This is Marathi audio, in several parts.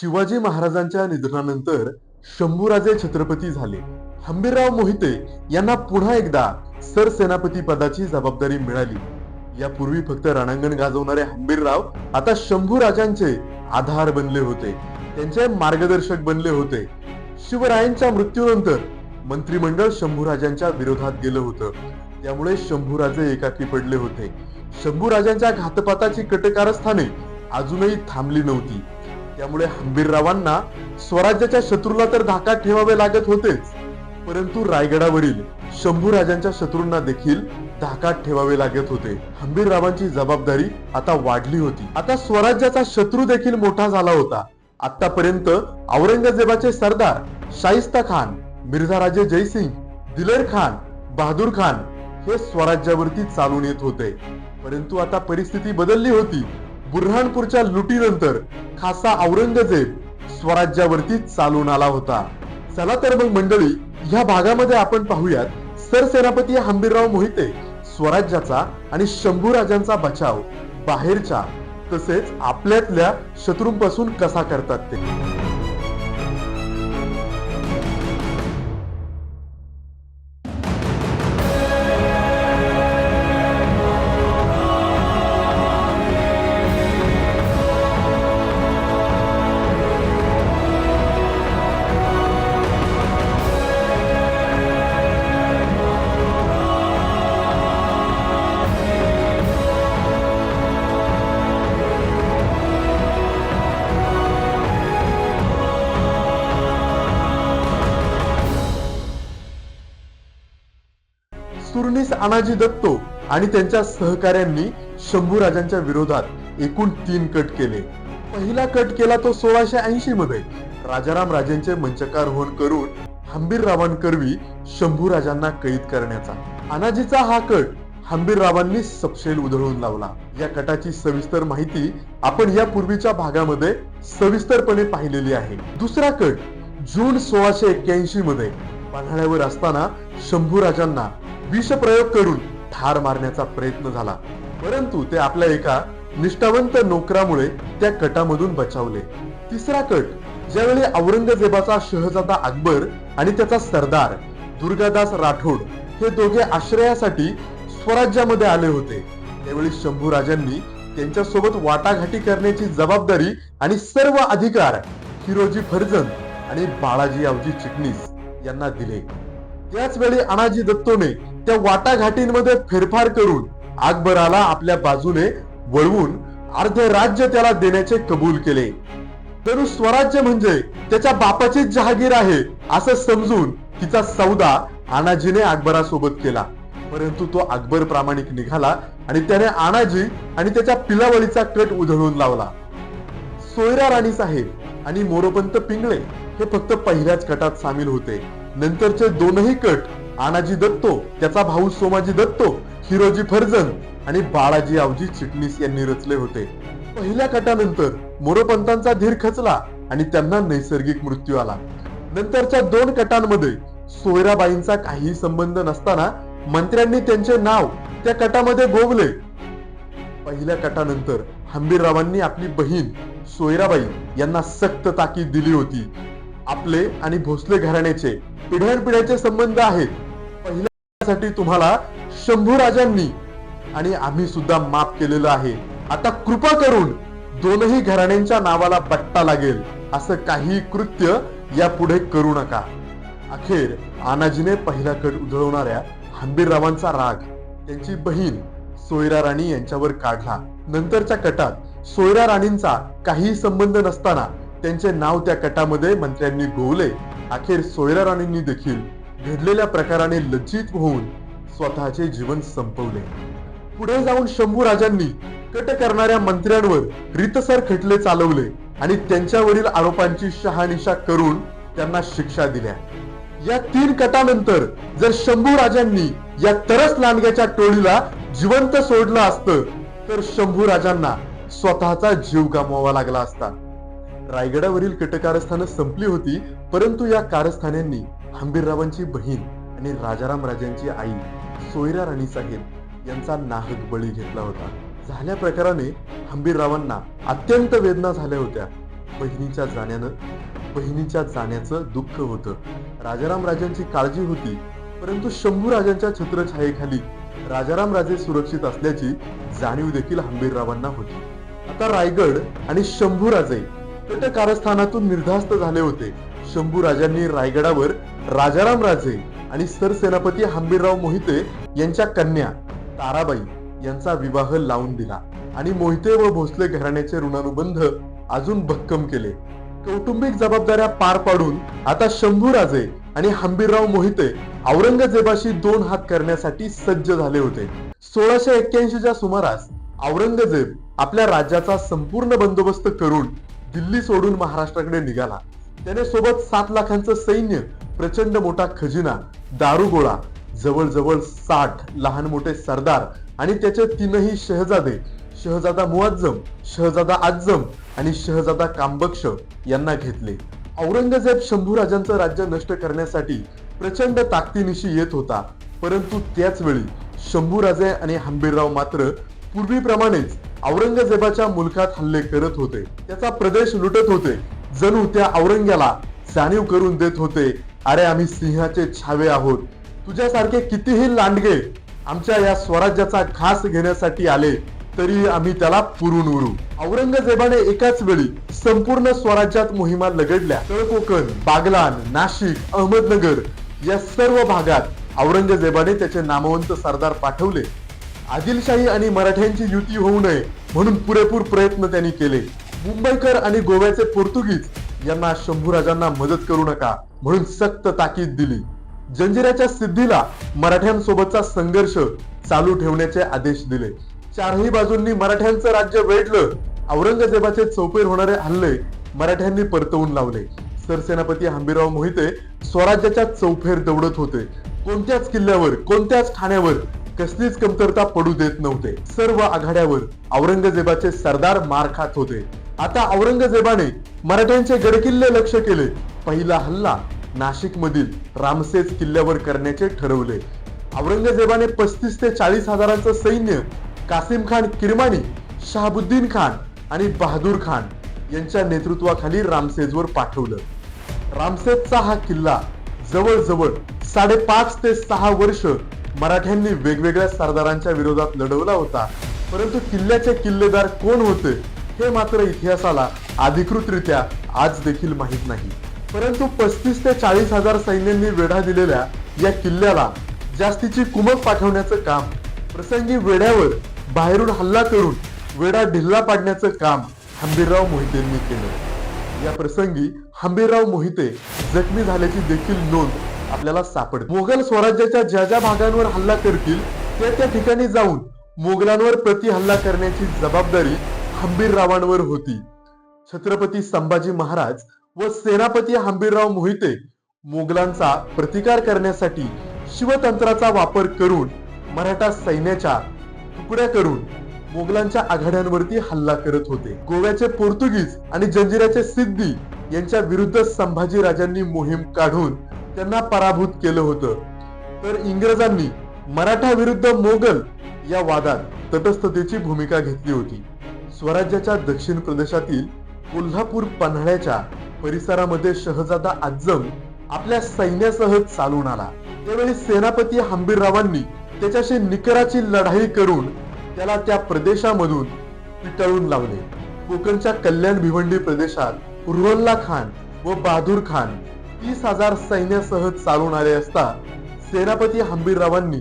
शिवाजी महाराजांच्या निधनानंतर शंभूराजे छत्रपती झाले. हंबीरराव मोहिते यांना पुन्हा एकदा सरसेनापती पदाची जबाबदारी मिळाली. यापूर्वी फक्त रणांगण गाजवणारे हंबीरराव आता शंभू राजांचे आधार बनले होते. त्यांचे मार्गदर्शक बनले होते. शिवरायांच्या मृत्यूनंतर मंत्रिमंडळ शंभूराजांच्या विरोधात गेलं होतं. त्यामुळे शंभूराजे एकाकी पडले होते. शंभूराजांच्या घातपाताची कटकारस्थाने अजूनही थांबली नव्हती. त्यामुळे हंबीररावांना स्वराज्याच्या शत्रूला तर धाकात ठेवावे लागत होतेच परंतु रायगडावरील शंभूराजांच्या शत्रूंना देखील धाकात ठेवावे लागत होते. हंबीररावांची जबाबदारी आता वाढली होती. आता स्वराज्याचा शत्रू देखील मोठा झाला होता. आतापर्यंत औरंगजेबाचे सरदार शाहिस्ता खान मिर्झाराजे जयसिंग दिलेर खान बहादूर खान हे स्वराज्यावरती चालून येत होते. परंतु आता परिस्थिती बदलली होती. बुरहानपूरच्या लुटीनंतर खासा औरंगजेब स्वराज्यावरती चालून आला होता. चला तर मग मंडळी ह्या भागामध्ये आपण पाहूयात सरसेनापती हंबीरराव मोहिते स्वराज्याचा आणि शंभू राजांचा बचाव बाहेरच्या तसेच आपल्यातल्या शत्रूंपासून कसा करतात ते. सुरनीस अनाजी दत्तो आणि त्यांच्या सहकाऱ्यांनी शंभू राजांच्या विरोधात एकूण तीन कट केले. पहिला कट केला तो सोळाशे ऐंशी मध्ये. राजाराम राजेंचे मंचकार होऊन करून हंबीररावांकरवी शंभू राजांना कैद करण्याचा. अनाजीचा हा कट हंबीररावांनी सपशेल उधळून लावला. या कटाची सविस्तर माहिती आपण या पूर्वीच्या भागामध्ये सविस्तरपणे पाहिलेली आहे. दुसरा कट जून सोळाशे एक्क्याऐंशी मध्ये. पन्हाळ्यावर असताना शंभू राजांना विषप्रयोग करून ठार मारण्याचा प्रयत्न झाला. परंतु ते आपल्या एका निष्ठावंत नोकरामुळे त्या कटामधून बचावले. तिसरा कट ज्यावेळी औरंगजेबाचा शहजादा अकबर आणि त्याचा सरदार दुर्गादास राठोड हे दोघे आश्रयासाठी स्वराज्यामध्ये आले होते. त्यावेळी शंभू राजांनी त्यांच्यासोबत वाटाघाटी करण्याची जबाबदारी आणि सर्व अधिकार हिरोजी फर्जन आणि बाळाजी आवजी चिटणीस यांना दिले. त्याच वेळी अनाजी दत्तोने त्या वाटाघाटींमध्ये फेरफार करून अकबराला आपल्या बाजूने वळवून अर्ध राज्य त्याला देण्याचे कबूल केले. जणू स्वराज्य म्हणजे त्याच्या बापाचीच जहागीर आहे असं समजून तिचा सौदा आनाजीने अकबरासोबत केला. परंतु तो अकबर प्रामाणिक निघाला आणि त्याने आनाजी आणि त्याच्या पिलावळीचा कट उधळून लावला. सोयरा राणी साहेब आणि मोरोपंत पिंगळे हे फक्त पहिल्याच कटात सामील होते. नंतरचे दोनही कट आनाजी दत्तो त्याचा भाऊ सोमाजी दत्तो हिरोजी फर्जन आणि बाळाजी आवजी चिटणीस यांनी रचले होते. पहिल्या कटानंतर मोरोपंतांचा धीर खचला आणि त्यांना नैसर्गिक मृत्यू आला. नंतरच्या दोन कटांमध्ये सोयराबाईंचा काही संबंध नसताना मंत्र्यांनी त्यांचे नाव त्या कटामध्ये गोवले. पहिल्या कटानंतर हंबीररावांनी आपली बहीण सोयराबाई यांना सक्त ताकीद दिली होती. आपले आणि भोसले घराण्याचे पिढ्यानपिढ्याचे संबंध आहेत. पहिल्यासाठी तुम्हाला शंभू राजांनी आणि आम्ही सुद्धा माफ केलेलं आहे. आता कृपा करून दोनही घराण्यांच्या नावाला बट्टा लागेल असं काही कृत्य यापुढे करू नका. अखेर आनाजीने पहिला कट उधळवणाऱ्या हंबीररावांचा राग त्यांची बहीण सोयरा राणी यांच्यावर काढला. नंतरच्या कटात सोयरा राणींचा काही संबंध नसताना त्यांचे नाव त्या कटामध्ये मंत्र्यांनी गोवले. अखेर सोयरा राणींनी देखील घडलेल्या प्रकाराने लज्जित होऊन स्वतःचे जीवन संपवले. पुढे जाऊन शंभू राजांनी कट करणाऱ्या मंत्र्यांवर रितसर खटले चालवले आणि त्यांच्यावरील आरोपांची शहानिशा करून त्यांना शिक्षा दिल्या. या तीन कटानंतर जर शंभू राजांनी या तरस लांडग्याच्या टोळीला जिवंत सोडलं असतं तर शंभू राजांना स्वतःचा जीव गमवावा लागला असता. रायगडावरील कटकारस्थानं संपली होती परंतु या कारस्थान्यांनी हंबीररावांची बहीण आणि राजाराम राजांची आई सोयरा राणी साहेब यांचा नाहक बळी घेतला होता. झाल्या प्रकाराने हंबीररावांना अत्यंत वेदना झाल्या होत्या. बहिणीच्या जाण्यानं बहिणीच्या जाण्याचं दुःख होतं. राजाराम राजांची काळजी होती परंतु शंभू राजांच्या छत्रछायेखाली राजाराम राजे सुरक्षित असल्याची जाणीव देखील हंबीररावांना होती. आता रायगड आणि शंभू राजे कट कारस्थानातून निर्धास्त झाले होते. शंभू राजांनी रायगडावर राजाराम राजे आणि सरसेनापती हंबीरराव मोहिते यांच्या कन्या ताराबाई यांचा विवाह लावून दिला. आणि मोहिते व भोसले घराण्याचे ऋणानुबंध अजून भक्कम केले. कौटुंबिक जबाबदाऱ्या पार पाडून आता शंभू राजे आणि हंबीरराव मोहिते औरंगजेबाशी दोन हात करण्यासाठी सज्ज झाले होते. सोळाशे एक्क्याऐंशीच्या सुमारास औरंगजेब आपल्या राज्याचा संपूर्ण बंदोबस्त करून दिल्ली सोडून महाराष्ट्राकडे निघाला. त्याने सोबत सात लाखांचं सैन्य प्रचंड मोठा खजिना दारुगोळा जवळजवळ साठ लहान मोठे सरदार आणि त्याचे तीनही शहजादे शहजादा मुआज्जम शहजादा आज्जम आणि शहजादा कामबक्ष यांना घेतले. औरंगजेब शंभू राजांचं राज्य नष्ट करण्यासाठी प्रचंड ताकदीनिशी येत होता परंतु त्याच वेळी शंभूराजे आणि हंबीरराव मात्र पूर्वीप्रमाणेच औरंगजेबाच्या मुलखात हल्ले करत होते. त्याचा प्रदेश लुटत होते. जणू त्या औरंग्याला जाणीव करून देत होते. अरे आम्ही सिंहाचे छावे आहोत. तुझ्यासारखे कितीही लांडगे आमच्या या स्वराज्याचा घास घेण्यासाठी आले तरी आम्ही त्याला पुरून उरू औरंगजेबाने एकाच वेळी संपूर्ण स्वराज्यात मोहिमा लगडल्या. तळकोकण बागलान नाशिक अहमदनगर या सर्व भागात औरंगजेबाने त्याचे नामवंत सरदार पाठवले. आदिलशाही आणि मराठ्यांची युती होऊ नये म्हणून पुरेपूर प्रयत्न त्यांनी केले. मुंबईकर आणि गोव्याचे पोर्तुगीज यांना शंभूराजांना मदत करू नका म्हणून सक्त ताकीद दिली. जंजिराच्या सिद्धीला मराठ्यांसोबतचा संघर्ष चालू ठेवण्याचे आदेश दिले. चारही बाजूंनी मराठ्यांचं राज्य वेढलं औरंगजेबाचे चौपेर होणारे हल्ले मराठ्यांनी परतवून लावले. सरसेनापती हंबीरराव मोहिते स्वराज्याच्या चौफेर दौडत होते. कोणत्याच किल्ल्यावर कोणत्याच ठाण्यावर कसलीच कमतरता पडू देत नव्हते. सर्व आघाड्यावर औरंगजेबाचे सरदार मार खात होते. आता औरंगजेबाने मराठ्यांचे गडकिल्ले लक्ष केले. पहिला हल्ला नाशिक मधील रामसेज किल्ल्यावर करण्याचे ठरवले. औरंगजेबाने पस्तीस ते चाळीस हजारांचं सैन्य कासिम खान किरमाणी शहाबुद्दीन खान आणि बहादूर खान यांच्या नेतृत्वाखाली रामसेजवर पाठवलं. रामसेजचा हा किल्ला जवळजवळ साडेपाच ते सहा वर्ष मराठ्यांनी वेगवेगळ्या सरदारांच्या विरोधात लढवला होता. परंतु किल्ल्याचे किल्लेदार कोण होते? हे मात्र इतिहासाला अधिकृतरित्या आज देखील माहीत नाही. परंतु पस्तीस ते चाळीस हजार सैन्यांनी वेढा दिलेल्या या किल्ल्याला जास्तीची कुमक पाठवण्याचं काम प्रसंगी वेढ्यावर बाहेरून हल्ला करून वेढा ढिल्ला पाडण्याचं काम हंबीरराव मोहितेंनी केलं. या प्रसंगी हंबीरराव मोहिते जखमी झाल्याची देखील नोंद आपल्याला सापडते. मोगल स्वराज्याच्या ज्या ज्या भागांवर हल्ला करतील त्या त्या ठिकाणी जाऊन मोगलांवर प्रति हल्ला करण्याची जबाबदारी हंबीररावांवर होती. छत्रपती संभाजी महाराज व सेनापती हंबीरराव मोहिते मोगलांचा प्रतिकार करण्यासाठी शिवतंत्राचा वापर करून मराठा सैन्याच्या तुकड्या करून मोगलांच्या आघाड्यांवरती हल्ला करत होते. गोव्याचे पोर्तुगीज आणि जंजिराचे सिद्धी यांच्या विरुद्ध संभाजी राजांनी मोहीम काढून त्यांना पराभूत केलं होतं. तर इंग्रजांनी मराठा विरुद्ध मोगल या वादात तटस्थतेची भूमिका घेतली होती. स्वराज्याच्या दक्षिण प्रदेशातील कोल्हापूर पन्हाळ्याच्या परिसरामध्ये शहजादा आज्जम आपल्या सैन्यासह चालून आला. त्यावेळी सेनापती हंबीररावांनी त्याच्याशी निकराची लढाई करून त्याला त्या प्रदेशामधून पिटाळून लावले. कोकणच्या कल्याण भिवंडी प्रदेशात रुहल्ला खान व बहादूर खान तीस हजार सैन्यासह चालून आले असता सेनापती हंबीररावांनी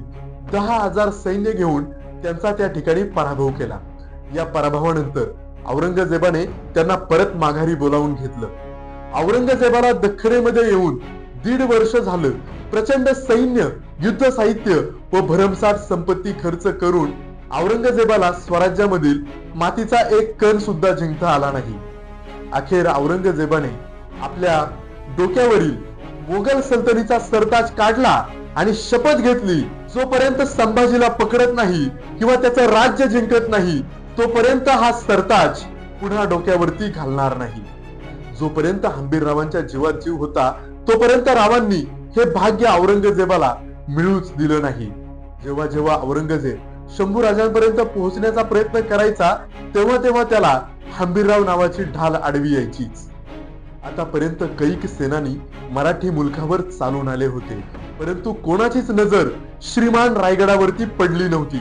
दहा हजार सैन्य घेऊन त्यांचा त्या ठिकाणी पराभव केला. या पराभवानंतर औरंगजेबाने त्यांना परत माघारी बोलावून घेतलं. औरंगजेबाला दख्खनेमध्ये येऊन दीड वर्ष झालं प्रचंड सैन्य युद्ध साहित्य व भरमसाठ संपत्ती खर्च करून औरंगजेबाला स्वराज्यामधील मातीचा एक कण सुद्धा जिंकता आला नाही. अखेर औरंगजेबाने आपल्या डोक्यावरील मोगल सल्तनीचा सरताज काढला आणि शपथ घेतली जोपर्यंत संभाजीला पकडत नाही किंवा त्याचं राज्य जिंकत नाही तोपर्यंत हा सरताज पुन्हा डोक्यावरती घालणार नाही. जोपर्यंत हंबीररावांच्या जीवात जीव होता तोपर्यंत रावांनी हे भाग्य औरंगजेबाला मिळूच दिलं नाही. जेव्हा जेव्हा औरंगजेब शंभू राजांपर्यंत पोहोचण्याचा प्रयत्न करायचा तेव्हा तेव्हा त्याला हंबीरराव नावाची ढाल आडवी यायचीच. आतापर्यंत कैक सेनानी मराठी मुलखावर चालून आले होते परंतु कोणाचीच नजर श्रीमान रायगडावरती पडली नव्हती.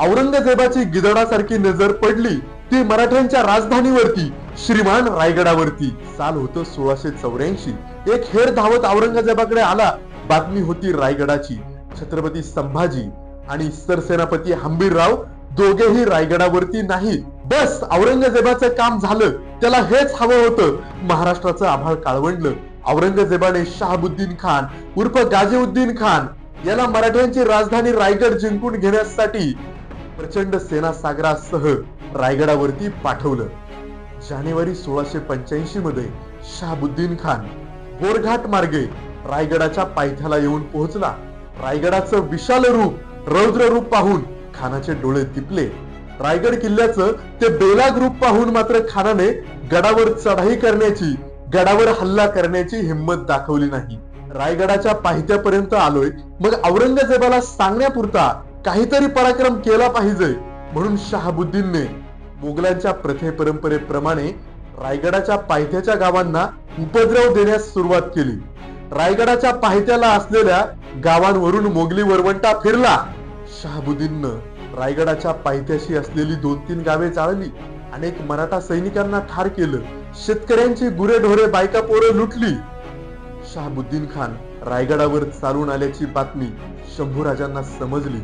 औरंगजेबाची गिदडासारखी नजर पडली ती मराठ्यांच्या राजधानीवरती श्रीमान रायगडावरती. साल होतं सोळाशे चौऱ्याऐंशी. एक हेर धावत औरंगजेबाकडे आला. बातमी होती रायगडाची. छत्रपती संभाजी आणि सरसेनापती हंबीरराव दोघेही रायगडावरती नाहीत बस औरंगजेबाचं काम झालं. त्याला हेच हवं होतं. महाराष्ट्राचं आभाळ काळवंडलं. औरंगजेबाने शहाबुद्दीन खान उर्फ गाजीउद्दीन खान याला मराठ्यांची राजधानी रायगड जिंकून घेण्यासाठी प्रचंड सेना सागरासह रायगडावरती पाठवलं. जानेवारी सोळाशे पंच्याऐंशी मध्ये शहाबुद्दीन खान बोरघाट मार्गे रायगडाच्या पायथ्याला येऊन पोहोचला. रायगडाचं विशाल रूप रौद्र रूप पाहून खानाचे डोळे दिपले रायगड किल्ल्याचं ते बेलाग रूप पाहून मात्र खानाने गडावर चढाई करण्याची गडावर हल्ला करण्याची हिंमत दाखवली नाही. रायगडाच्या पाहित्यापर्यंत आलोय. मग औरंगजेबाला सांगण्यापुरता काहीतरी पराक्रम केला पाहिजे म्हणून शहाबुद्दीनने मुघलांच्या प्रथे परंपरेप्रमाणे रायगडाच्या पायथ्याच्या गावांना उपद्रव देण्यास सुरुवात केली. रायगडाच्या पायथ्याला असलेल्या गावांवरून मोगली वरवंटा फिरला. शहाबुद्दीननं रायगडाच्या पायथ्याशी असलेली दोन तीन गावे जाळली. अनेक मराठा सैनिकांना ठार केलं. शेतकऱ्यांची गुरे ढोरे बायका पोरं लुटली. शहाबुद्दीन खान रायगडावर चालून आल्याची बातमी शंभूराजांना समजली.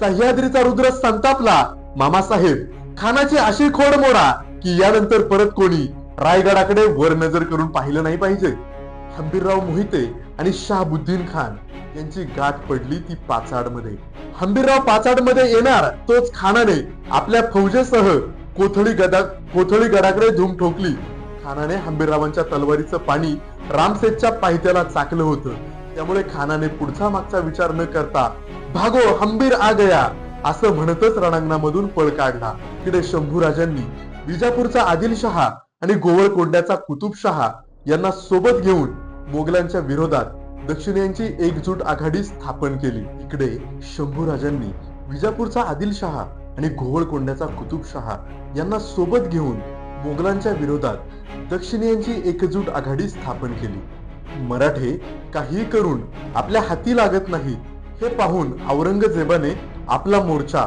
सह्याद्रीचा रुद्र संतापला. मामासाहेब खानाची अशी खोड मोडा की यानंतर परत कोणी रायगडाकडे वर नजर करून पाहिलं नाही पाहिजे. हंबीरराव मोहिते आणि शाहबुद्दीन खान यांची गाठ पडली ती पाचाडमध्ये. हंबीरराव पाचाडमध्ये येणार तोच खानाने आपल्या फौजेसह कोथळी गदा कोथळी गडाकडे धूम ठोकली. खानाने हंबीररावांच्या तलवारीचं पाणी रामसेठच्या पायथ्याला चाकलं होतं. त्यामुळे खानाने पुढचा मागचा विचार न करता भागो हंबीर आ गया असं म्हणतच रणांगणामधून पळ काढला. तिकडे शंभूराजांनी विजापूरचा आदिलशहा आणि गोवळकोंड्याचा कुतुबशहा यांना सोबत घेऊन मोगलांच्या विरोधात दक्षिणेची एकजूट आघाडी स्थापन केली. इकडे शंभूराजांनी विजापूरचा आदिलशहा आणि गोवळकोंड्याचा कुतुबशहा यांना सोबत घेऊन मोगलांच्या विरोधात दक्षिणेची एकजूट आघाडी स्थापन केली. मराठे काही करून आपल्या हाती लागत नाही हे पाहून औरंगजेबाने आपला मोर्चा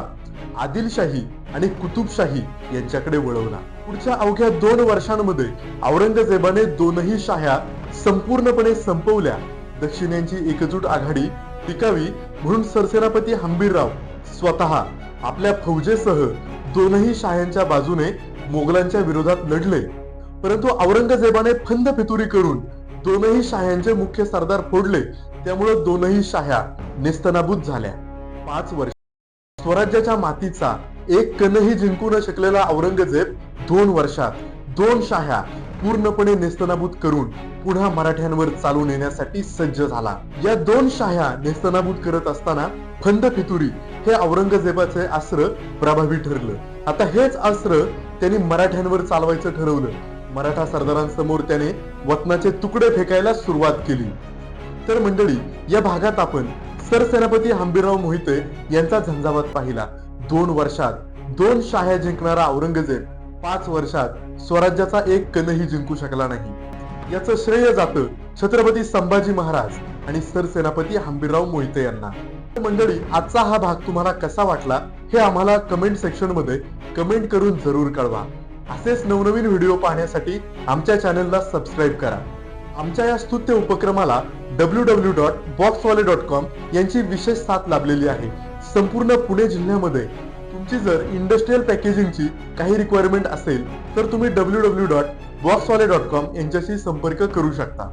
आदिलशाही आणि कुतुबशाही यांच्याकडे वळवला. पुढच्या अवघ्या दोन वर्षांमध्ये औरंगजेबाने दोनही शाह्या संपूर्णपणे संपवल्या. दक्षिणेची एकजूट आघाडी टिकावी म्हणून सरसेनापती हंबीरराव स्वतः आपल्या फौजेसह दोनही शाह्यांच्या बाजूने मोगलांच्या विरोधात लढले. परंतु औरंगजेबाने फंद फितुरी करून दोनही शाह्यांचे मुख्य सरदार फोडले. त्यामुळे दोनही शाह्या नेस्तनाबूत झाल्या. पाच वर्ष स्वराज्याच्या मातीचा एक कणही जिंकू न शकलेला औरंगजेब दोन वर्षात दोन शाह्या पूर्णपणे नेस्तनाबूत करून पुन्हा मराठ्यांवर चालून येण्यासाठी सज्ज झाला. या दोन शाह्या नेस्तनाबूत करत असताना फंद फितुरी हे औरंगजेबाचे अस्त्र प्रभावी ठरलं. आता हेच अस्त्र त्यांनी मराठ्यांवर चालवायचं ठरवलं. मराठा सरदारांसमोर त्याने वतनाचे तुकडे फेकायला सुरुवात केली. तर मंडळी या भागात आपण सरसेनापती हंबीरराव मोहिते यांचा झंझावात पाहिला. दोन वर्षात दोन शाह्या जिंकणारा औरंगजेब पाच वर्षात स्वराज्याचा एक कणही जिंकू शकला नाही. याचं श्रेय जातं छत्रपती संभाजी महाराज आणि सरसेनापती हंबीरराव मोहिते यांना. मंडळी आजचा हा भाग तुम्हाला कसा वाटला हे आम्हाला कमेंट सेक्शनमध्ये कमेंट करून जरूर कळवा. असेच नवनवीन व्हिडिओ पाहण्यासाठी आमच्या चॅनलला सबस्क्राईब करा. आमच्या या स्तुत्य उपक्रमाला W W dot Boxwale dot com यांची विशेष साथ लाभलेली आहे. संपूर्ण पुणे जिल्ह्यामध्ये तुमची जर इंडस्ट्रीयल पॅकेजिंगची काही रिक्वायरमेंट असेल तर तुम्ही W W dot Boxwale dot com यांच्याशी संपर्क करू शकता.